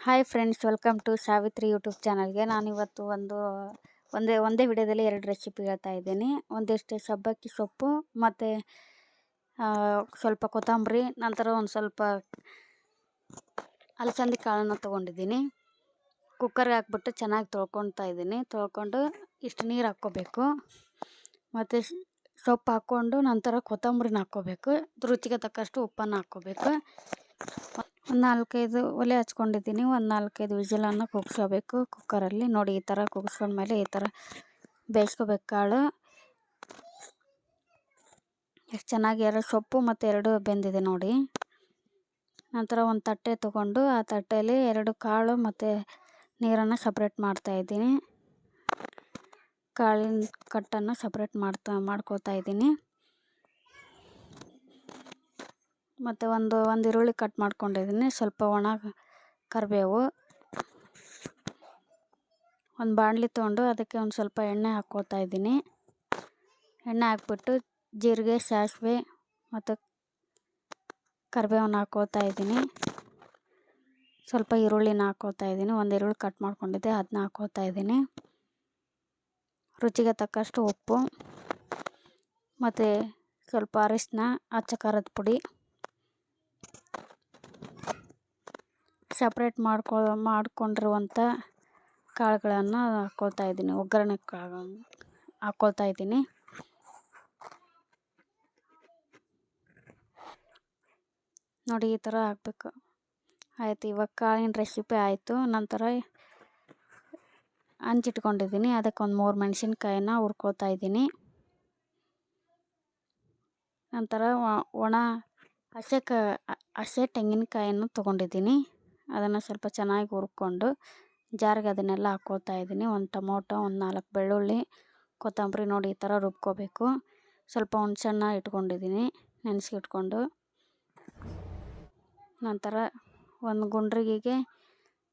Hi friends welcome to Savitri YouTube ಚಾನಲ್ಗೆ ನಾನಿವತ್ತು ಒಂದು, ಒಂದೇ ಒಂದೇ ವಿಡಿಯೋದಲ್ಲಿ ಎರಡು ರೆಸಿಪಿ ಹೇಳ್ತಾ ಇದ್ದೀನಿ. ಒಂದಿಷ್ಟು ಸಬ್ಬಕ್ಕಿ ಸೊಪ್ಪು, ಮತ್ತು ಸ್ವಲ್ಪ ಕೊತ್ತಂಬರಿ, ನಂತರ ಒಂದು ಸ್ವಲ್ಪ ಅಲಸಂದಿ ಕಾಳನ್ನು ತೊಗೊಂಡಿದ್ದೀನಿ. ಕುಕ್ಕರ್ಗೆ ಹಾಕ್ಬಿಟ್ಟು ಚೆನ್ನಾಗಿ ತೊಳ್ಕೊತಾ ಇದ್ದೀನಿ. ತೊಳ್ಕೊಂಡು ಇಷ್ಟು ನೀರು ಹಾಕ್ಕೋಬೇಕು. ಮತ್ತು ಸೊಪ್ಪು ಹಾಕ್ಕೊಂಡು ನಂತರ ಕೊತ್ತಂಬರಿನ ಹಾಕ್ಕೋಬೇಕು. ರುಚಿಗೆ ತಕ್ಕಷ್ಟು ಉಪ್ಪನ್ನು ಹಾಕ್ಕೋಬೇಕು. ಒಂದು ನಾಲ್ಕೈದು ಒಲೆ ಹಚ್ಕೊಂಡಿದ್ದೀನಿ. ಒಂದು ನಾಲ್ಕೈದು ವಿಜಿಲನ್ನು ಕುಗ್ಸ್ಕೋಬೇಕು. ಕುಕ್ಕರಲ್ಲಿ ನೋಡಿ ಈ ಥರ ಕುಗ್ಸ್ಕೊಂಡ್ಮೇಲೆ ಈ ಥರ ಬೇಯಿಸ್ಕೋಬೇಕು ಕಾಳು. ಎಷ್ಟು ಚೆನ್ನಾಗಿ ಎರಡು ಸೊಪ್ಪು ಮತ್ತು ಎರಡು ಬೆಂದಿದೆ ನೋಡಿ. ನಂತರ ಒಂದು ತಟ್ಟೆ ತೊಗೊಂಡು ಆ ತಟ್ಟೆಯಲ್ಲಿ ಎರಡು ಕಾಳು ಮತ್ತು ನೀರನ್ನು ಸಪ್ರೇಟ್ ಮಾಡ್ತಾಯಿದ್ದೀನಿ ಕಾಳಿನ ಕಟ್ಟನ್ನು ಸಪ್ರೇಟ್ ಮಾಡ್ತಾ ಮಾಡ್ಕೋತಾ ಇದ್ದೀನಿ. ಮತ್ತು ಒಂದು ಒಂದು ಈರುಳ್ಳಿ ಕಟ್ ಮಾಡ್ಕೊಂಡಿದ್ದೀನಿ ಸ್ವಲ್ಪ ಒಣ ಕರಿಬೇವು. ಒಂದು ಬಾಣಲಿ ತೊಗೊಂಡು ಅದಕ್ಕೆ ಒಂದು ಸ್ವಲ್ಪ ಎಣ್ಣೆ ಹಾಕ್ಕೋತಾ ಇದ್ದೀನಿ. ಎಣ್ಣೆ ಹಾಕ್ಬಿಟ್ಟು ಜೀರಿಗೆ, ಸಾಸಿವೆ ಮತ್ತು ಕರಿಬೇವನ್ನ ಹಾಕ್ಕೋತಾ ಇದ್ದೀನಿ. ಸ್ವಲ್ಪ ಈರುಳ್ಳಿನ ಹಾಕ್ಕೋತಾ ಇದ್ದೀನಿ. ಒಂದು ಈರುಳ್ಳಿ ಕಟ್ ಮಾಡ್ಕೊಂಡಿದ್ದೆ. ಅದನ್ನ ಹಾಕ್ಕೋತಾ ಇದ್ದೀನಿ. ರುಚಿಗೆ ತಕ್ಕಷ್ಟು ಉಪ್ಪು ಮತ್ತು ಸ್ವಲ್ಪ ಅರಿಶಿನ, ಅಚ್ಚ ಖಾರದ ಪುಡಿ. ಸಪ್ರೇಟ್ ಮಾಡ್ಕೊ ಮಾಡಿಕೊಂಡಿರುವಂಥ ಕಾಳುಗಳನ್ನು ಹಾಕ್ಕೊಳ್ತಾ ಇದ್ದೀನಿ. ಒಗ್ಗರಣೆ ಕಾಳು ಹಾಕ್ಕೊಳ್ತಾ ಇದ್ದೀನಿ. ನೋಡಿ, ಈ ಥರ ಹಾಕ್ಬೇಕು. ಆಯಿತು, ಇವಾಗ ಕಾಳಿನ ರೆಸಿಪಿ ಆಯಿತು. ನಂತರ ಹಂಚಿಟ್ಕೊಂಡಿದ್ದೀನಿ ಅದಕ್ಕೆ ಒಂದು ಮೂರು ಮೆಣಸಿನ್ಕಾಯಿನ ಹುರ್ಕೊಳ್ತಾ ಇದ್ದೀನಿ. ನಂತರ ಒಣ ಹಸೆ ಕ, ಹಸೆ ತೆಂಗಿನಕಾಯನ್ನು ತೊಗೊಂಡಿದ್ದೀನಿ. ಅದನ್ನು ಸ್ವಲ್ಪ ಚೆನ್ನಾಗಿ ಹುರ್ಕೊಂಡು ಜಾರಿಗೆ ಅದನ್ನೆಲ್ಲ ಹಾಕ್ಕೊಳ್ತಾ ಇದ್ದೀನಿ. ಒಂದು ಟೊಮೊಟೊ, ಒಂದು ನಾಲ್ಕು ಬೆಳ್ಳುಳ್ಳಿ, ಕೊತ್ತಂಬರಿ ನೋಡಿ ಈ ಥರ ರುಬ್ಕೋಬೇಕು. ಸ್ವಲ್ಪ ಹುಣ್ಸೆಹಣ್ಣ ಇಟ್ಕೊಂಡಿದ್ದೀನಿ ನೆನೆಸಿ ಇಟ್ಕೊಂಡು ನಂತರ ಒಂದು ಗುಂಡ್ರಿಗೆಗೆ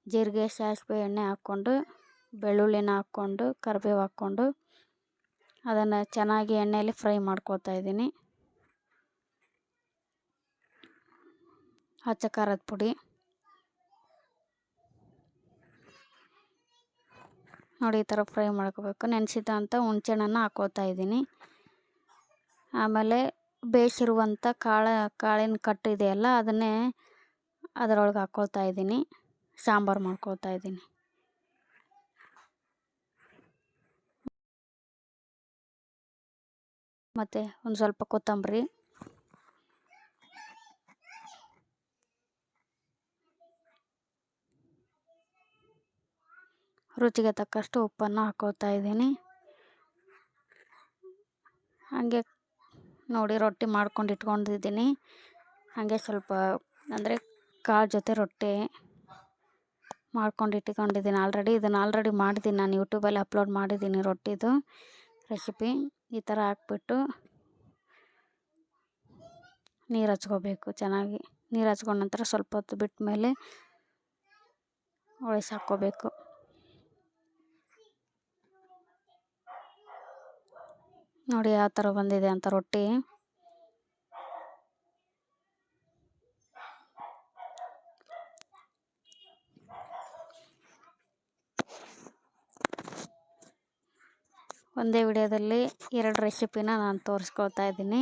ಜೀರಿಗೆ, ಸಾಸಿವೆ ಎಣ್ಣೆ ಹಾಕ್ಕೊಂಡು, ಬೆಳ್ಳುಳ್ಳಿನ ಹಾಕ್ಕೊಂಡು, ಕರಿಬೇವು ಹಾಕ್ಕೊಂಡು ಅದನ್ನು ಚೆನ್ನಾಗಿ ಎಣ್ಣೆಯಲ್ಲಿ ಫ್ರೈ ಮಾಡ್ಕೋತಾ ಇದ್ದೀನಿ. ಹಚ್ಚ ಖಾರದ ಪುಡಿ ನೋಡಿ, ಈ ಥರ ಫ್ರೈ ಮಾಡ್ಕೋಬೇಕು. ನೆನೆಸಿದಂಥ ಹುಣ್ಸೆಹಣ್ಣನ್ನು ಹಾಕೋತಾ ಇದ್ದೀನಿ. ಆಮೇಲೆ ಬೇಯಿಸಿರುವಂಥ ಕಾಳ, ಕಾಳಿನ ಕಟ್ಟು ಇದೆಯಲ್ಲ, ಅದನ್ನೇ ಅದರೊಳಗೆ ಹಾಕ್ಕೊಳ್ತಾ ಇದ್ದೀನಿ. ಸಾಂಬಾರು ಮಾಡ್ಕೊಳ್ತಾ ಇದ್ದೀನಿ. ಮತ್ತು ಒಂದು ಸ್ವಲ್ಪ ಕೊತ್ತಂಬರಿ. ರುಚಿಗೆ ತಕ್ಕಷ್ಟು ಉಪ್ಪನ್ನು ಹಾಕೋತಾ ಇದ್ದೀನಿ. ಹಾಗೆ ನೋಡಿ ರೊಟ್ಟಿ ಮಾಡ್ಕೊಂಡು ಇಟ್ಕೊಂಡಿದ್ದೀನಿ. ಹಾಗೆ ಸ್ವಲ್ಪ ಅಂದರೆ ಕಾಳು ಜೊತೆ ರೊಟ್ಟಿ ಮಾಡ್ಕೊಂಡು ಇಟ್ಕೊಂಡಿದ್ದೀನಿ ಆಲ್ರೆಡಿ. ಇದನ್ನು ಆಲ್ರೆಡಿ ಮಾಡಿದ್ದೀನಿ ನಾನು ಯೂಟ್ಯೂಬಲ್ಲಿ ಅಪ್ಲೋಡ್ ಮಾಡಿದ್ದೀನಿ ರೊಟ್ಟಿದು ರೆಸಿಪಿ. ಈ ಥರ ಹಾಕ್ಬಿಟ್ಟು ನೀರು ಹಚ್ಕೋಬೇಕು ಚೆನ್ನಾಗಿ. ನೀರು ಹಚ್ಕೊಂಡ ನಂತರ ಸ್ವಲ್ಪ ಹೊತ್ತು ಬಿಟ್ಟ ಮೇಲೆ ಒಳಸಿ ನೋಡಿ ಯಾವ ಥರ ಬಂದಿದೆ ಅಂತ ರೊಟ್ಟಿ. ಒಂದೇ ವಿಡಿಯೋದಲ್ಲಿ ಎರಡು ರೆಸಿಪಿನ ನಾನು ತೋರಿಸ್ಕೊಳ್ತಾ ಇದ್ದೀನಿ.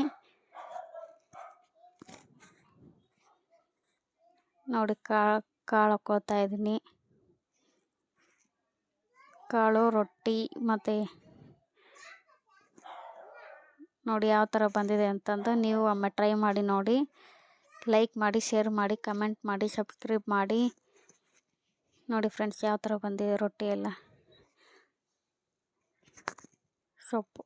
ನೋಡಿ ಕಾಳು ಕಾಳು ಹಾಕ್ಕೊಳ್ತಾ ಇದ್ದೀನಿ. ಕಾಳು, ರೊಟ್ಟಿ ಮತ್ತು ನೋಡಿ ಯಾವ ಥರ ಬಂದಿದೆ ಅಂತಂದು ನೀವು ಒಮ್ಮೆ ಟ್ರೈ ಮಾಡಿ ನೋಡಿ. ಲೈಕ್ ಮಾಡಿ, ಶೇರ್ ಮಾಡಿ, ಕಮೆಂಟ್ ಮಾಡಿ, ಸಬ್ಸ್ಕ್ರೈಬ್ ಮಾಡಿ. ನೋಡಿ ಫ್ರೆಂಡ್ಸ್ ಯಾವ ಥರ ಬಂದಿದೆ ರೊಟ್ಟಿ ಎಲ್ಲ. ಸೊಪ್ಪು.